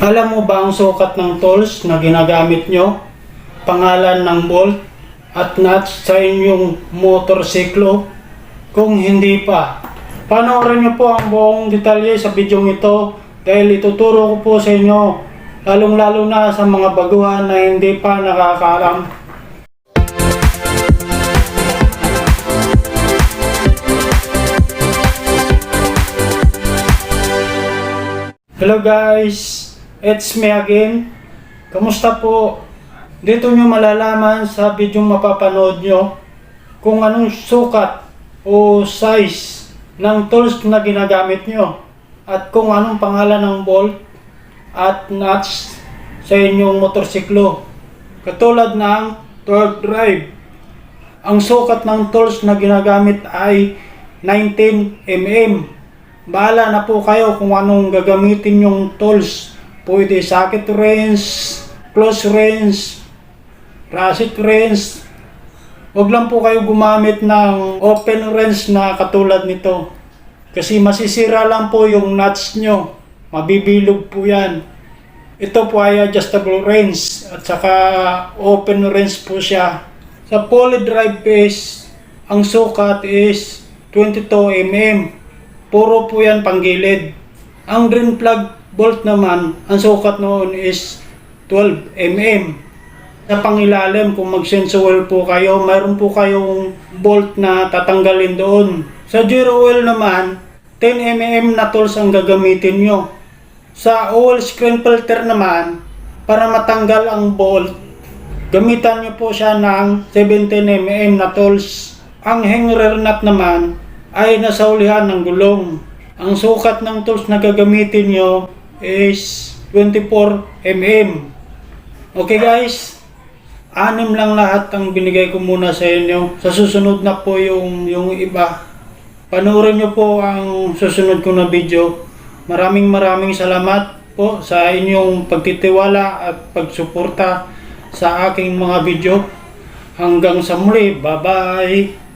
Alam mo ba ang sukat ng tools na ginagamit nyo? Pangalan ng bolt at nuts sa inyong motorsiklo? Kung hindi pa, panoorin nyo po ang buong detalye sa video ito dahil ituturo ko po sa inyo lalong lalo na sa mga baguhan na hindi pa nakakaalam. Hello guys, it's me again. Kamusta po? Dito nyo malalaman sa video mapapanood nyo kung anong sukat o size ng tools na ginagamit nyo at kung anong pangalan ng bolt at nuts sa inyong motorsiklo. Katulad ng torque drive. Ang sukat ng tools na ginagamit ay 19 mm. Bahala na po kayo kung anong gagamitin yung tools. Pwede socket wrench, close wrench, ratchet wrench. Huwag lang po kayo gumamit ng open wrench na katulad nito. Kasi masisira lang po yung nuts nyo. Mabibilog po yan. Ito po ay adjustable wrench at saka open wrench po siya. Sa poly drive base, ang sukat is 22 mm. Puro po yan panggilid. Ang drain plug bolt naman, ang sukat noon is 12 mm. Sa pangilalim, kung mag-sensual po kayo, mayroon po kayong bolt na tatanggalin doon. Sa zero oil naman, 10 mm na tools ang gagamitin nyo. Sa oil screen filter naman, para matanggal ang bolt, gamitan nyo po siya ng 17 mm na tools. Ang hanger nut naman ay nasa ulihan ng gulong. Ang sukat ng tools na gagamitin nyo is 24 mm. Okay guys, anim lang lahat ang binigay ko muna sa inyo. Sa susunod na po yung, yung iba. Panoorin nyo po ang susunod ko na video. Maraming maraming salamat po sa inyong pagtitiwala at pagsuporta sa aking mga video. Hanggang sa muli, bye-bye!